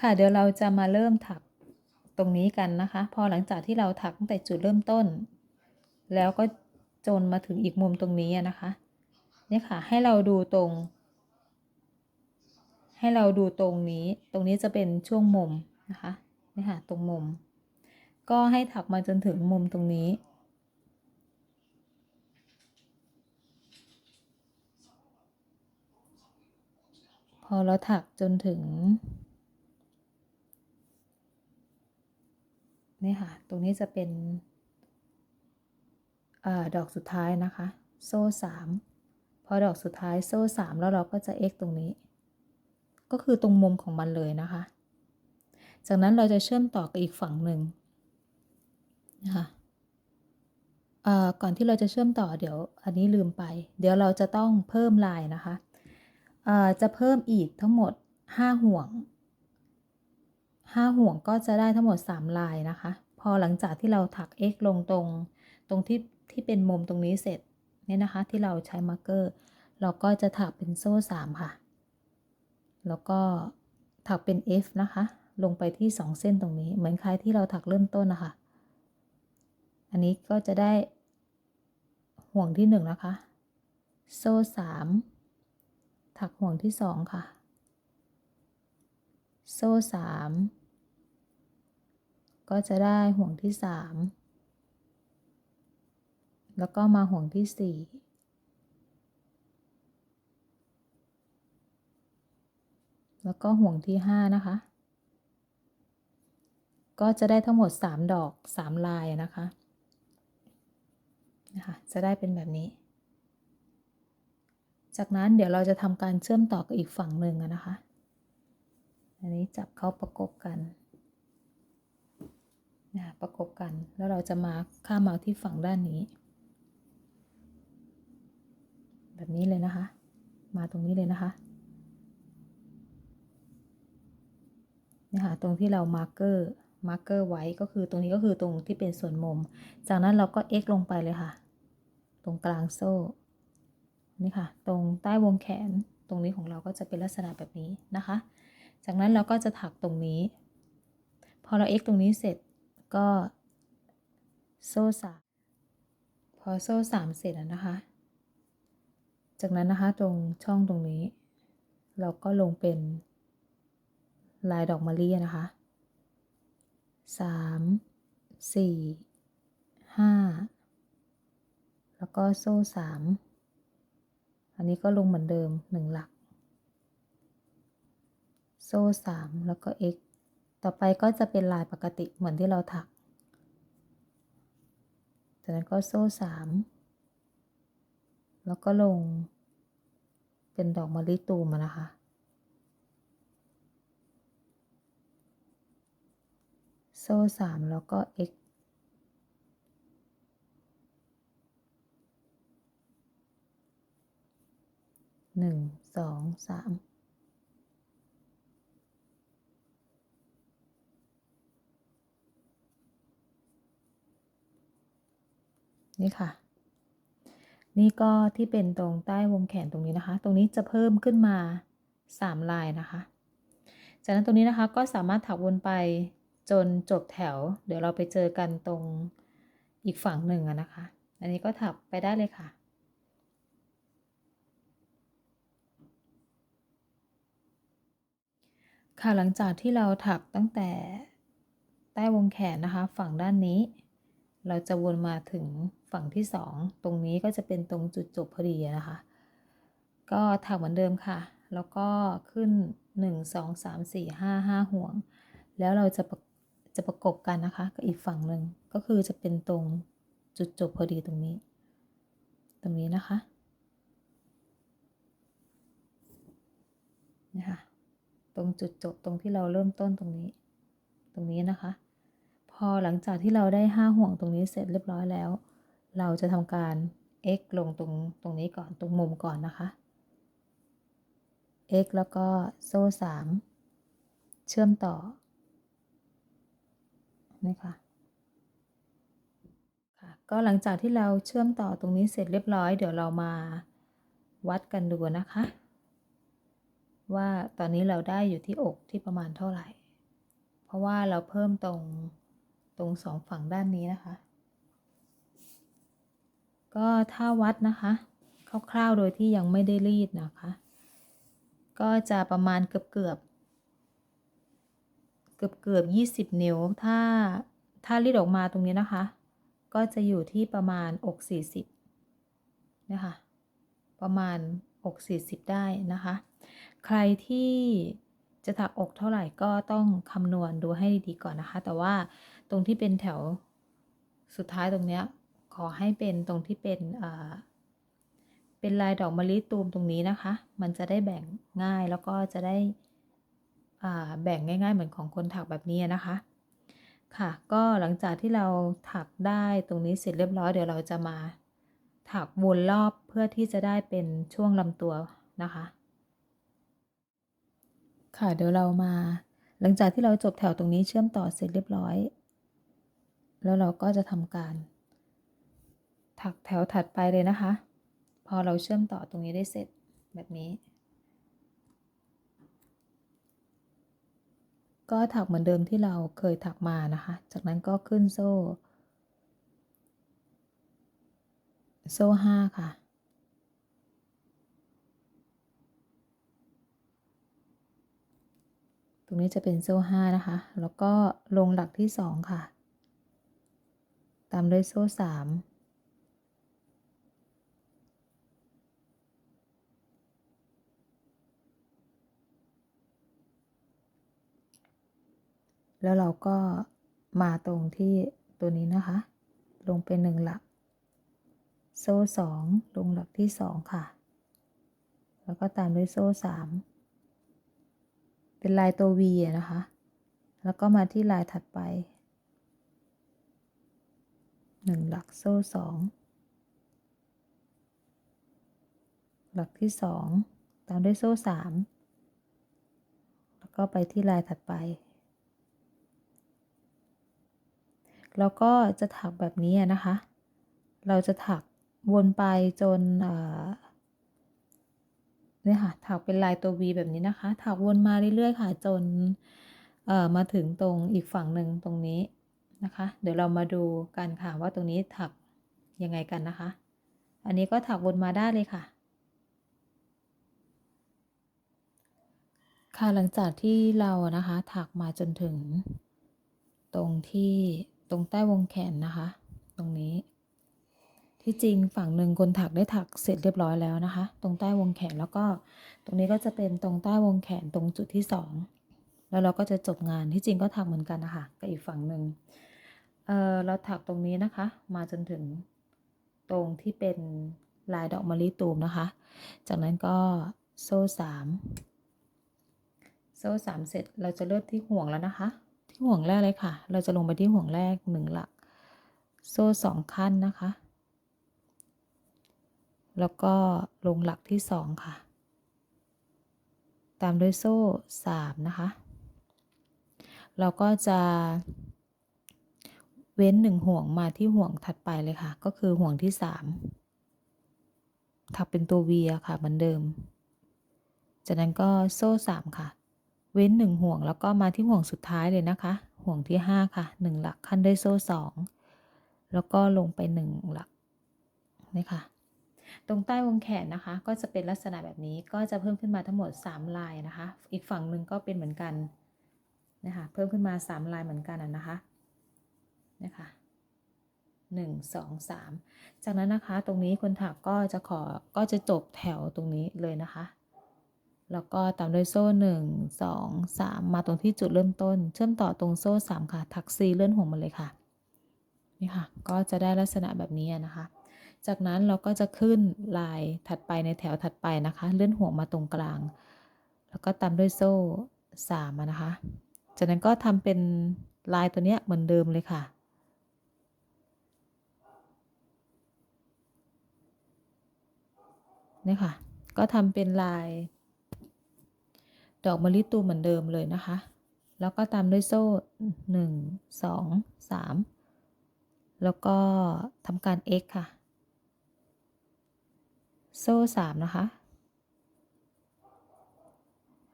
ค่ะเดี๋ยวเราจะมาเริ่มถักตรงนี้กันนะคะ พอหลังจากที่เราถักตั้งแต่จุดเริ่มต้น แล้วก็จนมาถึงอีกมุมตรงนี้นะคะเนี่ยค่ะให้เราดูตรง ให้เราดูตรงนี้ ตรงนี้จะเป็นช่วงมุมนะคะนี่ค่ะตรงมุม ก็ให้ถักมาจนถึงมุมตรงนี้พอเราถักจนถึง นี่ค่ะ ตรงนี้จะเป็นอดอกสุดท้ายนะคะ โซ่สามพอดอกสุดท้ายโซ่สามแล้วเราก็จะ x ตรงนี้ ก็คือตรงมุมของมันเลยนะคะ จากนั้นเราจะเชื่อมต่อกับอีกฝั่งหนึ่งนะคะก่อนที่เราจะเชื่อมต่อเดี๋ยวอันนี้ลืมไป เดี๋ยวเราจะต้องเพิ่มลายนะคะจะเพิ่มอีกทั้งหมด 5 ห่วง 5 ห่วงก็จะได้ทั้งหมด 3 ลายนะคะ พอหลังจากที่เราถัก x ลงตรง ตรงที่ที่เป็นมุมตรงนี้เสร็จเนี่ยนะคะ ที่เราใช้มาร์กเกอร์ เราก็จะถักเป็นโซ่ 3 ค่ะ แล้วก็ถักเป็น F นะคะ ลงไปที่ 2 เส้นตรงนี้ เหมือนคล้ายที่เราถักเริ่มต้นนะคะ อันนี้ก็จะได้ห่วงที่ 1 นะคะ โซ่ 3 ถักห่วงที่ 2 ค่ะ โซ่3ก็จะได้ห่วงที่3แล้วก็มาห่วงที่สี่แล้วก็ห่วงที่ห้านะคะ ก็จะได้ทั้งหมดสามดอกสามลายนะคะนะคะ จะได้เป็นแบบนี้ จากนั้นเดี๋ยวเราจะทำการเชื่อมต่อกับอีกฝั่งหนึ่งนะคะ อันนี้จับเข้าประกบกันนะประกบกัน แล้วเราจะมาข้ามมาที่ฝั่งด้านนี้ แบบนี้เลยนะคะ มาตรงนี้เลยนะคะนี่ค่ะตรงที่เรามาร์กเกอร์มาร์กเกอร์ไว้ก็คือตรงนี้ก็คือตรงที่เป็นส่วนมุม จากนั้นเราก็ x ลงไปเลยค่ะ ตรงกลางโซ่นี่ค่ะ ตรงใต้วงแขนตรงนี้ของเราก็จะเป็นลักษณะแบบนี้นะคะ จากนั้นเราก็จะถักตรงนี้ พอเรา x ตรงนี้เสร็จก็โซ่สามพอโซ่สามเสร็จแล้วนะคะ จากนั้นนะคะตรงช่องตรงนี้ เราก็ลงเป็นลายดอกมะลินะคะสามสี่ห้าแล้วก็โซ่สามอันนี้ก็ลงเหมือนเดิมหนึ่งหลัก โซ่สามแล้วก็ x ต่อไปก็จะเป็นลายปกติเหมือนที่เราถัก จากนั้นก็โซ่สามแล้วก็ลง เป็นดอกมะลิตูมนะคะ โซ่สามแล้วก็ x หนึ่งสองสาม นี่ค่ะ นี่ก็ที่เป็นตรงใต้วงแขนตรงนี้นะคะ ตรงนี้จะเพิ่มขึ้นมา 3 ลายนะคะ จากนั้นตรงนี้นะคะก็สามารถถักวนไปจนจบแถว เดี๋ยวเราไปเจอกันตรงอีกฝั่งหนึ่งนะคะ อันนี้ก็ถักไปได้เลยค่ะค่ะหลังจากที่เราถักตั้งแต่ใต้วงแขนนะคะ ฝั่งด้านนี้ เราจะวนมาถึงฝั่งที่สองตรงนี้ก็จะเป็นตรงจุดจบพอดีนะคะ ก็ถักเหมือนเดิมค่ะ แล้วก็ขึ้น 1 2 3 4 5 5 ห่วง แล้วเราจะจะประกบกันนะคะกับอีกฝั่งหนึ่งก็คือจะเป็นตรงจุดจบพอดีตรงนี้ ตรงนี้นะคะนี่ค่ะตรงจุดจบตรงที่เราเริ่มต้นตรงนี้ ตรงนี้นะคะ พอหลังจากที่เราได้ 5 ห่วงตรงนี้เสร็จเรียบร้อยแล้ว เราจะทำการ x ลงตรงตรงนี้ก่อนตรงมุมก่อนนะคะ x แล้วก็โซ่ 3 เชื่อมต่อนี่ค่ะค่ะ ก็หลังจากที่เราเชื่อมต่อตรงนี้เสร็จเรียบร้อย เดี๋ยวเรามาวัดกันดูนะคะ ว่าตอนนี้เราได้อยู่ที่อกที่ประมาณเท่าไหร่ เพราะว่าเราเพิ่มตรง ตรงสองฝั่งด้านนี้นะคะ ก็ถ้าวัดนะคะคร่าวๆโดยที่ยังไม่ได้รีดนะคะ ก็จะประมาณเกือบเกือบเกือบเกือบยี่สิบนิ้ว ถ้าถ้ารีดออกมาตรงนี้นะคะ ก็จะอยู่ที่ประมาณอกสี่สิบนะคะประมาณอกสี่สิบได้นะคะ ใครที่ จะถักอกเท่าไหร่ก็ต้องคำนวณดูให้ดีๆก่อนนะคะ แต่ว่าตรงที่เป็นแถวสุดท้ายตรงเนี้ยขอให้เป็นตรงที่เป็นอ่าเป็นลายดอกมะลิตูมตรงนี้นะคะ มันจะได้แบ่งง่ายแล้วก็จะได้แบ่งง่าย ๆ เหมือนของคนถักแบบนี้นะคะ ค่ะ ก็หลังจากที่เราถักได้ตรงนี้เสร็จเรียบร้อยเดี๋ยวเราจะมาถักวนรอบเพื่อที่จะได้เป็นช่วงลำตัวนะคะ ค่ะเดี๋ยวเรามา หลังจากที่เราจบแถวตรงนี้เชื่อมต่อเสร็จเรียบร้อย แล้วเราก็จะทำการ ถักแถวถัดไปเลยนะคะ พอเราเชื่อมต่อตรงนี้ได้เสร็จแบบนี้ ก็ถักเหมือนเดิมที่เราเคยถักมานะคะ จากนั้นก็ขึ้นโซ่ โซ่ห้าค่ะ ตรงนี้จะเป็นโซ่ห้านะคะ แล้วก็ลงหลักที่สองค่ะ ตามด้วยโซ่สามแล้วเราก็มาตรงที่ตัวนี้นะคะ ลงเป็นหนึ่งหลัก โซ่สองลงหลักที่สองค่ะ แล้วก็ตามด้วยโซ่สาม เป็นลายตัว V นะคะ แล้วก็มาที่ลายถัดไปหนึ่งหลักโซ่สองหลักที่สองตามด้วยโซ่สามแล้วก็ไปที่ลายถัดไป แล้วก็จะถักแบบนี้นะคะ เราจะถักวนไปจน เนี่ยค่ะถักเป็นลายตัว V แบบนี้นะคะ ถักวนมาเรื่อยๆ ค่ะจนเอ่อมาถึงตรงอีกฝั่งหนึ่งตรงนี้นะคะ เดี๋ยวเรามาดูกันค่ะว่าตรงนี้ถักยังไงกันนะคะ อันนี้ก็ถักวนมาได้เลยค่ะ ค่ะหลังจากที่เรานะคะ ถักมาจนถึง ตรงที่ตรงใต้วงแขนนะคะ ตรงนี้ ที่จริงฝั่งหนึ่งคนถักได้ถักเสร็จเรียบร้อยแล้วนะคะ ตรงใต้วงแขนแล้วก็ตรงนี้ก็จะเป็นตรงใต้วงแขนตรงจุดที่สองแล้วเราก็จะจบงานที่จริงก็ถักเหมือนกันนะคะกับอีกฝั่งหนึ่งเออเราถักตรงนี้นะคะ มาจนถึงตรงที่เป็นลายดอกมะลิตูมนะคะ จากนั้นก็โซ่สามโซ่สามเสร็จเราจะเริ่มที่ห่วงแล้วนะคะ ที่ห่วงแรกเลยค่ะ เราจะลงไปที่ห่วงแรกหนึ่งหลัก โซ่สองขั้นนะคะ แล้วก็ลงหลักที่สองค่ะ ตามด้วยโซ่สามนะคะ เราก็จะเว้นหนึ่งห่วงมาที่ห่วงถัดไปเลยค่ะ ก็คือห่วงที่สามถักเป็นตัววีค่ะเหมือนเดิม จากนั้นก็โซ่สามค่ะ เว้นหนึ่งห่วงแล้วก็มาที่ห่วงสุดท้ายเลยนะคะ ห่วงที่ห้าค่ะหนึ่งหลักขั้นด้วยโซ่สองแล้วก็ลงไปหนึ่งหลักนี่ค่ะ ตรงใต้วงแขนนะคะ ก็จะเป็นลักษณะแบบนี้ก็จะเพิ่มขึ้นมาทั้งหมด 3 ลายนะคะ อีกฝั่งหนึ่งก็เป็นเหมือนกันนะคะเพิ่มขึ้นมา 3 ลายเหมือนกันนะคะนะคะหนึ่งสองสามจากนั้นนะคะตรงนี้คนถักก็จะขอก็จะจบแถวตรงนี้เลยนะคะ แล้วก็ตามด้วยโซ่หนึ่งสองสามมาตรงที่จุดเริ่มต้น เชื่อมต่อตรงโซ่สามค่ะ ถักซีเลื่อนห่วงมาเลยค่ะ นี่ค่ะ ก็จะได้ลักษณะแบบนี้นะคะ จากนั้นเราก็จะขึ้นลายถัดไปในแถวถัดไปนะคะ เลื่อนห่วงมาตรงกลาง แล้วก็ตามด้วยโซ่สามนะคะ จากนั้นก็ทำเป็นลายตัวเนี้ยเหมือนเดิมเลยค่ะนี่ค่ะ ก็ทำเป็นลาย ดอกมะลิตูเหมือนเดิมเลยนะคะ แล้วก็ตามด้วยโซ่หนึ่งสองสามแล้วก็ทำการ x ค่ะ โซ่สามนะคะ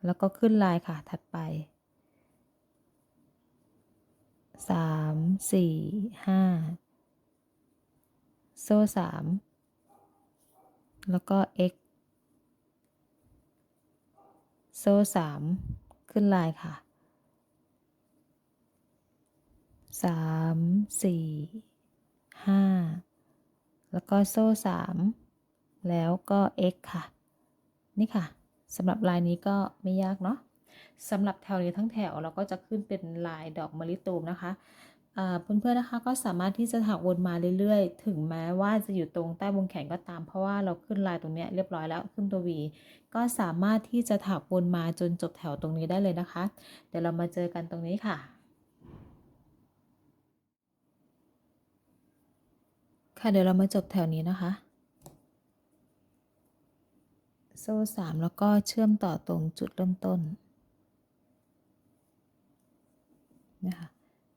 แล้วก็ขึ้นลายค่ะ ถัดไปสามสี่ห้าโซ่สามแล้วก็ x โซ่สามขึ้นลายค่ะสามสี่ห้าแล้วก็โซ่สาม แล้วก็ x ค่ะ นี่ค่ะสำหรับลายนี้ก็ไม่ยากเนาะสำหรับแถวนี้ทั้งแถวเราก็จะขึ้นเป็นลายดอกมะลิตูมนะคะเพื่อนๆนะคะก็สามารถที่จะถักวนมาเรื่อยๆ ถึงแม้ว่าจะอยู่ตรงใต้วงแขนก็ตาม เพราะว่าเราขึ้นลายตรงนี้เรียบร้อยแล้วขึ้นตัว V ก็สามารถที่จะถักวนมาจนจบแถวตรงนี้ได้เลยนะคะ เดี๋ยวเรามาเจอกันตรงนี้ค่ะค่ะเดี๋ยวเรามาจบแถวนี้นะคะ โซ่สามแล้วก็เชื่อมต่อตรงจุดเริ่มต้นนะคะ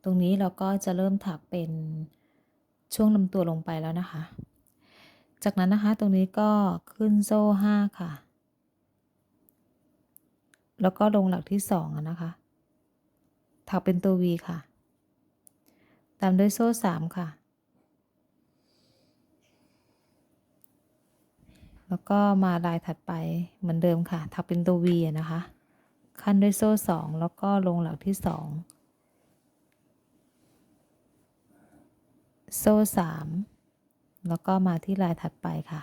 ตรงนี้เราก็จะเริ่มถักเป็นช่วงลำตัวลงไปแล้วนะคะ จากนั้นนะคะตรงนี้ก็ขึ้นโซ่ห้าค่ะ แล้วก็ลงหลักที่สองนะคะ ถักเป็นตัว V ค่ะ ตามด้วยโซ่สามค่ะ แล้วก็มาลายถัดไปเหมือนเดิมค่ะถักเป็นตัว V นะคะ ขั้นด้วยโซ่สองแล้วก็ลงหลักที่สองโซ่สามแล้วก็มาที่ลายถัดไปค่ะ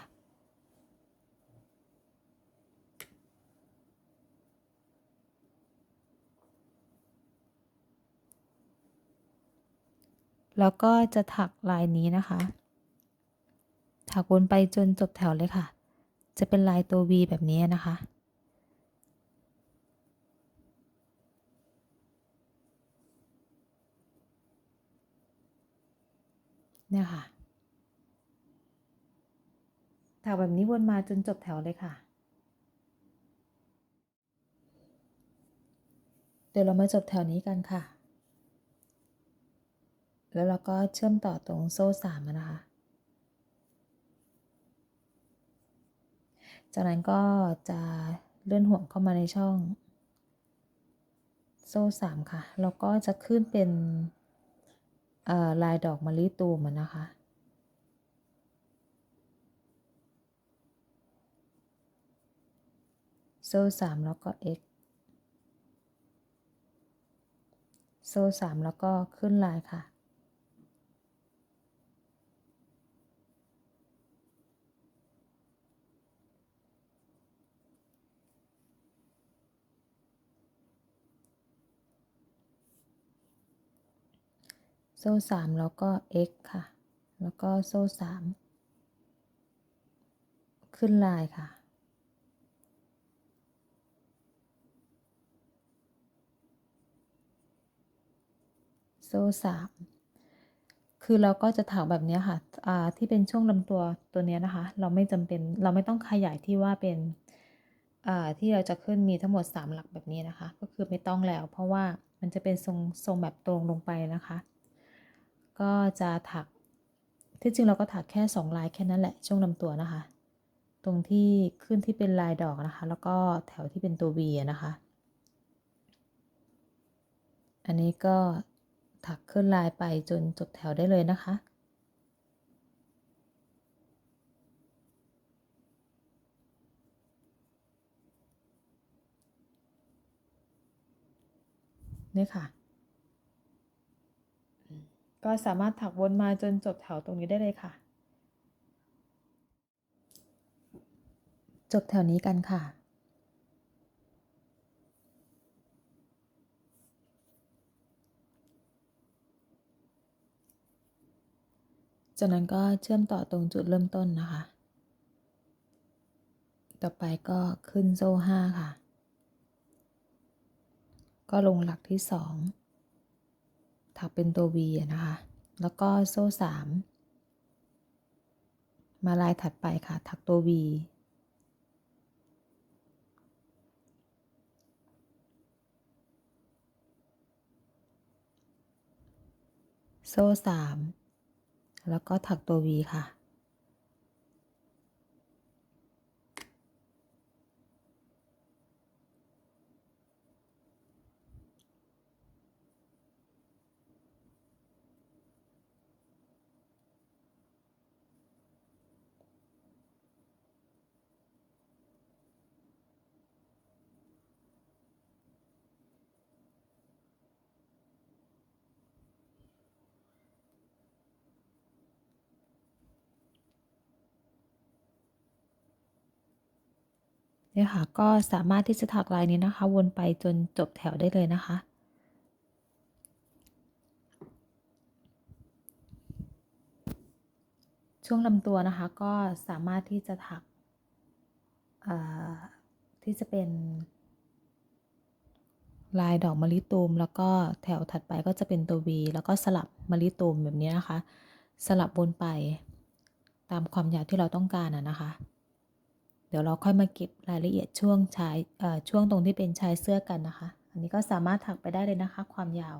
แล้วก็จะถักลายนี้นะคะ ถักวนไปจนจบแถวเลยค่ะ จะเป็นลายตัว V แบบนี้นะคะ เนี่ยค่ะถักแบบนี้วนมาจนจบแถวเลยค่ะ เดี๋ยวเรามาจบแถวนี้กันค่ะ แล้วเราก็เชื่อมต่อตรงโซ่สามนะคะ จากนั้นก็จะเลื่อนห่วงเข้ามาในช่อง โซ่สามค่ะ แล้วก็จะขึ้นเป็นลายดอกมะลิตูมนะคะ โซ่สามแล้วก็ x โซ่สามแล้วก็ขึ้นลายค่ะ โซ่สามแล้วก็ x ค่ะ แล้วก็โซ่สามขึ้นลายค่ะ โซ่สามคือเราก็จะถักแบบนี้ค่ะที่เป็นช่วงลำตัวตัวนี้นะคะ เราไม่จำเป็นเราไม่ต้องขยายที่ว่าเป็นที่เราจะขึ้นมีทั้งหมด 3 หลักแบบนี้นะคะ ก็คือไม่ต้องแล้ว เพราะว่ามันจะเป็นทรงทรงแบบตรงลงไปนะคะ ก็จะถัก ที่จริงเราก็ถักแค่ 2 ลายแค่นั้นแหละ ช่วงลำตัวนะคะ ตรงที่ขึ้นที่เป็นลายดอกนะคะ แล้วก็แถวที่เป็นตัว V นะคะ อันนี้ก็ถักขึ้นลายไปจนจบแถวได้เลยนะคะ นี่ค่ะ ก็สามารถถักวนมาจนจบแถวตรงนี้ได้เลยค่ะ จบแถวนี้กันค่ะ จากนั้นก็เชื่อมต่อตรงจุดเริ่มต้นนะคะ ต่อไปก็ขึ้นโซ่ห้าค่ะ ก็ลงหลักที่สอง ถักเป็นตัว V นะคะ แล้วก็โซ่สามมาลายถัดไปค่ะ ถักตัว V โซ่สามแล้วก็ถักตัว V ค่ะ เนี่ยค่ะก็สามารถที่จะถักลายนี้นะคะ วนไปจนจบแถวได้เลยนะคะ ช่วงลำตัวนะคะก็สามารถที่จะถักที่จะเป็นลายดอกมะลิตูม แล้วก็แถวถัดไปก็จะเป็นตัว V แล้วก็สลับมะลิตูมแบบนี้นะคะ สลับวนไปตามความยาวที่เราต้องการอะนะคะ ดี๋ยวเราค่อยมาเก็บรายละเอียดช่วงชายช่วงตรงที่เป็นชายเสื้อกันนะคะ อันนี้ก็สามารถถักไปได้เลยนะคะ ความยาว